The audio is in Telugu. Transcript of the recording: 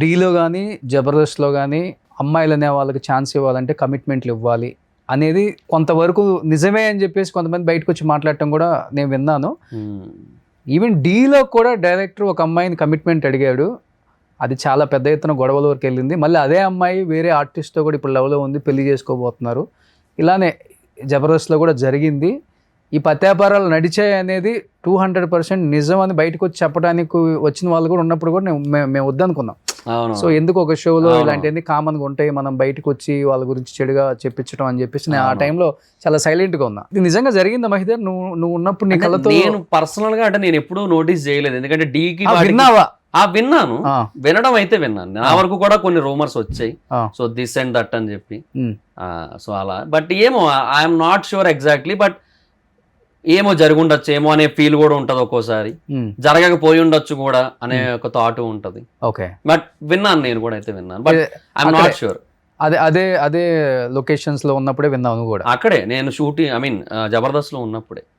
డీలో కానీ జబర్దస్త్లో కానీ అమ్మాయిలు అనే వాళ్ళకి ఛాన్స్ ఇవ్వాలంటే కమిట్మెంట్లు ఇవ్వాలి అనేది కొంతవరకు నిజమే అని చెప్పేసి కొంతమంది బయటకు వచ్చి మాట్లాడటం కూడా నేను విన్నాను. ఈవెన్ డీలో కూడా డైరెక్టర్ ఒక అమ్మాయిని కమిట్మెంట్ అడిగాడు. అది చాలా పెద్ద ఎత్తున గొడవల వరకు వెళ్ళింది. మళ్ళీ అదే అమ్మాయి వేరే ఆర్టిస్ట్తో కూడా ఇప్పుడు లవ్లో ఉంది పెళ్ళి చేసుకోబోతున్నారు. ఇలానే జబర్దస్త్లో కూడా జరిగింది. ఈ పత్యాపారాలు నడిచాయి అనేది టూ హండ్రెడ్ పర్సెంట్ నిజం అని బయటకు వచ్చి చెప్పడానికి వచ్చిన వాళ్ళు కూడా ఉన్నప్పుడు కూడా మేము వద్దనుకున్నాం. సో ఎందుకు ఒక షోలో. ఇలాంటివన్నీ కామన్గా ఉంటాయి మనం బయటకు వచ్చి వాళ్ళ గురించి చెడుగా చెప్పించడం అని చెప్పేసి నేను ఆ. టైంలో చాలా సైలెంట్గా ఉన్నా. ఇది నిజంగా జరిగిందా మహిదర్? నువ్వు నువ్వు ఉన్నప్పుడు నీ కళ్ళతో నేను పర్సనల్గా అంటే నేను ఎప్పుడూ నోటీస్ చేయలేదు. ఎందుకంటే డీకి విన్నావా? ఆ విన్నాను. వినడం అయితే విన్నాను. నా వరకు కూడా కొన్ని రూమర్స్ వచ్చాయి. సో దిస్ అండ్ దట్ అని చెప్పి. సో అలా. బట్ ఏమో I'm not sure exactly but ఏమో జరుగుండొచ్చు ఏమో అనే ఫీల్ కూడా ఉంటది ఒక్కోసారి. ఉమ్, జరగకపోయి ఉండొచ్చు కూడా అనే ఒక థాట్ ఉంటది. ఓకే. బట్ విన్నాను నేను కూడా అయితే విన్నాను. But I'm. నాట్ షూర్ అదే అదే అదే లొకేషన్స్లో ఉన్నప్పుడే విన్నావు నువ్వు కూడా? అక్కడే నేను షూటింగ్ ఐ మీన్ జబర్దస్త్లో ఉన్నప్పుడే.